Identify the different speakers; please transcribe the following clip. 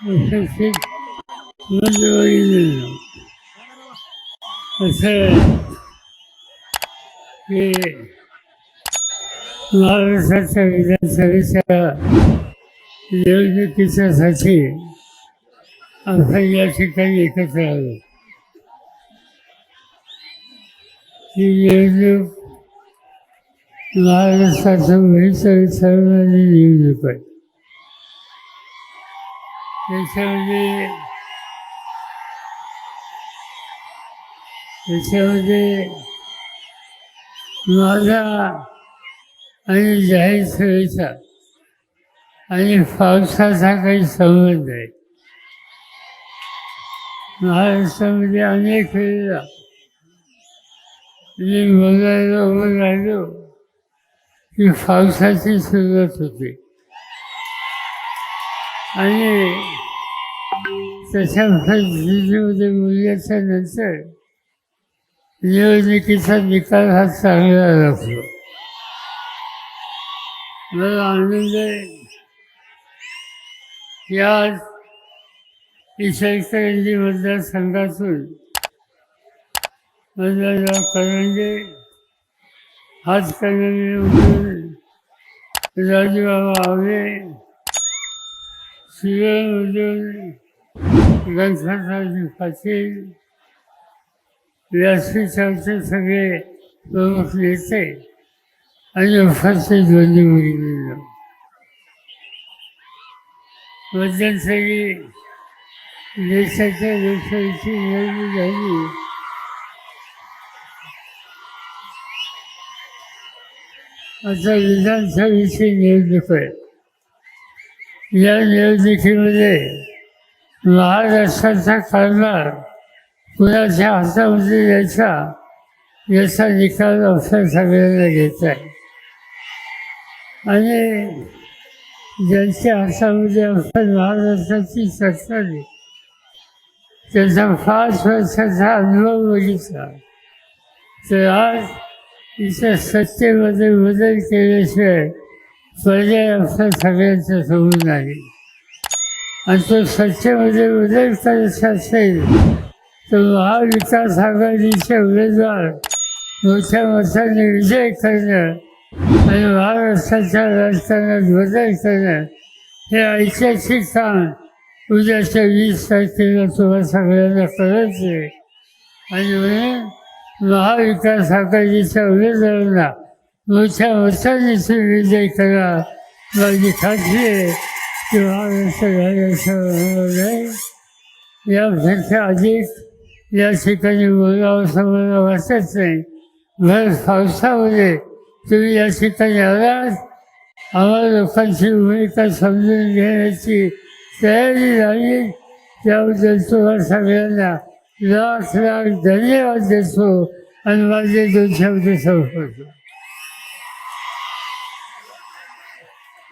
Speaker 1: शिक्षित मध्यवर्गीय असं आहे महाराष्ट्राच्या विधानसभेच्या निवडणुकीच्यासाठी आपण या ठिकाणी एकत्र आलो ही निवडणूक महाराष्ट्राचं भविष्य ठरवणारी निवडणूक आहे त्याच्यामध्ये त्याच्यामध्ये माझा आणि जाहीर सेवेचा आणि पावसाचा काही संबंध आहे. महाराष्ट्रामध्ये अनेक वेळेला मी बोलायला उभं राहिलो की पावसाची सुरुवात होते. आणि तशा परिस्थितीमध्ये बोलल्याच्या नंतर निवडणुकीचा निकाल हा चांगला लागतो. मला आनंद आहे की आज इचलकरंजी मतदारसंघातून मतदारराव करंजे हातकणंगलेमधून राजूबाबा आवे शिवमधून गणपतरावजी पाटील व्यासपीठावरचे सगळे प्रमुख नेते आणि उपस्थित दोन्ही मुलींना मध्यंतरी देशाच्या लोकशाहीची निवडणूक झाली. आता विधानसभेची निवडणूक आहे. या निवडणुकीमध्ये महाराष्ट्राचा कारभार कुणाच्या हातामध्ये यायचा याचा निकाल आपल्या सगळ्यांना घ्यायचा आहे. आणि ज्यांच्या हातामध्ये आपण महाराष्ट्राची सत्ता आहे त्याचा पाच वर्षाचा अनुभव बघितला. तर आज इथं सत्तेमध्ये बदल केल्याशिवाय पर्याय आपल्या सगळ्यांच्या समोर नाही. आणि तो सत्तेमध्ये बदल करायचा असेल तर महाविकास आघाडीचे उमेदवार मोठ्या मोठ्याने विजय करणं आणि महाराष्ट्राच्या राजकारणात बदल करणं हे ऐतिहासिक काम उद्याच्या वीस तारखेला तुम्हाला सगळ्यांना करायचे आहे. आणि म्हणून महाविकास आघाडीच्या उमेदवारांना मोठ्या मोठ्याने विजय करा माझी खात्री आहे. किंवा महाराष्ट्र राजाचं होणार नाही. यापेक्षा अधिक या ठिकाणी बोलावं असं वाटत नाही. भर पावसामध्ये तुम्ही या ठिकाणी आलात आम्हाला लोकांची भूमिका समजून घेण्याची तयारी झाली त्याबद्दल तुम्हाला सगळ्यांना लाख लाख धन्यवाद देतो आणि माझे दोन शब्द संपवतो